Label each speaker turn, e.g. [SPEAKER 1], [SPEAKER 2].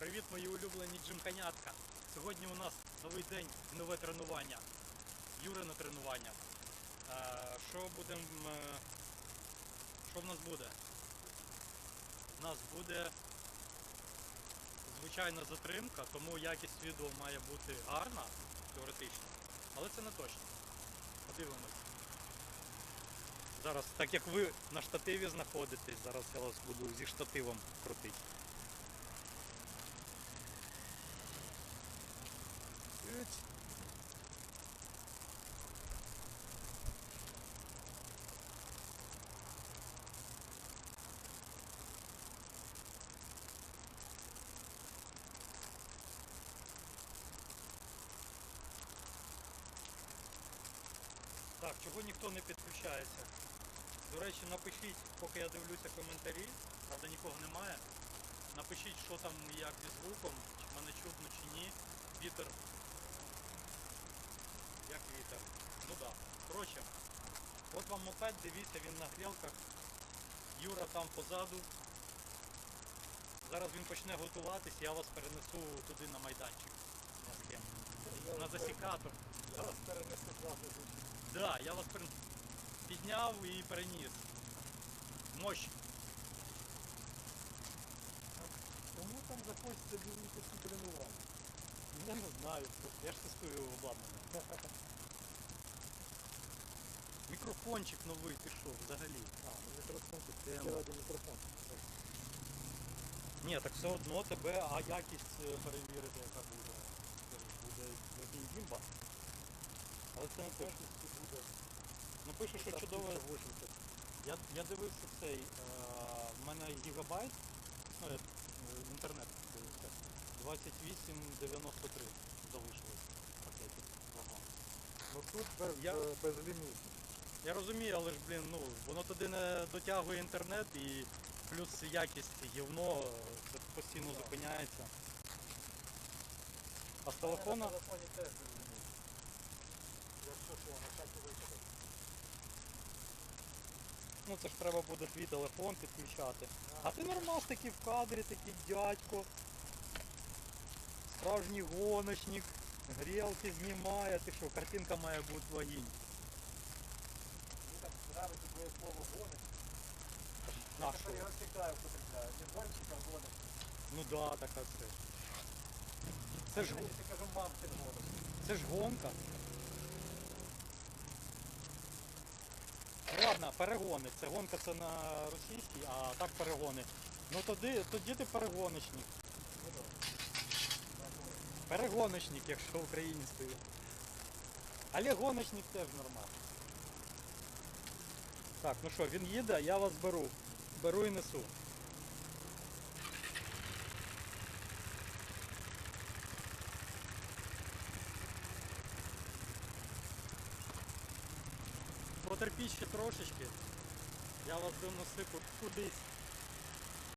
[SPEAKER 1] Привіт, мої улюблені джимканятка. Сьогодні у нас новий день, нове тренування. Юрине тренування. Е, Що будемо. Що в нас буде? У нас буде звичайна затримка, тому якість відео має бути гарна, теоретично. Але це не точно. Подивимось. Зараз, так як ви на штативі знаходитесь, зараз я вас буду зі штативом крутити. Так, чого ніхто не підключається? До речі, напишіть, поки я дивлюся коментарі, правда нікого немає. Напишіть, що там як зі звуком, чи мене чутно чи ні. Вітер. Як вітер? Ну так. Да. Коротше, от вам мопед, дивіться, він на грілках. Юра там позаду. Зараз він почне готуватись, я вас перенесу туди на майданчик. На. На засікатор.
[SPEAKER 2] Зараз перенести класно
[SPEAKER 1] Да, я вас перен- підняв і переніс. Мощь.
[SPEAKER 2] Кому там захочеться дивитися тренування?
[SPEAKER 1] Я не знаю. Я ж тестую обладнання. Мікрофончик новий, що, взагалі?
[SPEAKER 2] А, ну мікрофон тут.
[SPEAKER 1] Тема.
[SPEAKER 2] Ради мікрофон.
[SPEAKER 1] Ні, так все одно тебе, а якість е, перевірити, яка буде. Це ж Буде який гімба. Але це не точно.
[SPEAKER 2] Буде.
[SPEAKER 1] Ну пише, що чудово.
[SPEAKER 2] 80.
[SPEAKER 1] Я, я дивився цей, е, в мене гігабайт, ну, я, е, інтернет дивився, 2893 залишилось в пакеті. Ага.
[SPEAKER 2] Ну тут без,
[SPEAKER 1] Я-
[SPEAKER 2] е, без ліміту.
[SPEAKER 1] Я розумію, але ж, блін, ну, воно туди не дотягує інтернет і плюс якість гівно, е, це постійно зупиняється. А з телефона,
[SPEAKER 2] На телефоні теж без ліміту. Якщо що, на всякий випадок.
[SPEAKER 1] ну це ж треба буде твій телефон підключати. А ти нормас такий в кадрі, такий дядько. Справжній гоночник, грілки знімає, ти що, картинка має бути вогінь.
[SPEAKER 2] Слово гони.
[SPEAKER 1] На
[SPEAKER 2] Я
[SPEAKER 1] що?
[SPEAKER 2] тепер його чекаю, потрапляю. Не гонщик, а гониш.
[SPEAKER 1] Ну да, така це ж. Це ж,
[SPEAKER 2] Я кажу, мам, ти гониш.
[SPEAKER 1] це ж гонка. Ладно, перегони. Це гонка це на російській, а так перегони. Ну тоді, тоді ти перегоночник.
[SPEAKER 2] Так.
[SPEAKER 1] Перегоночник, якщо українською. Але гоночник теж нормально. Так, ну що, він їде, я вас беру. Беру і несу. Потерпіть ще трошечки. Я вас доносу ку- кудись.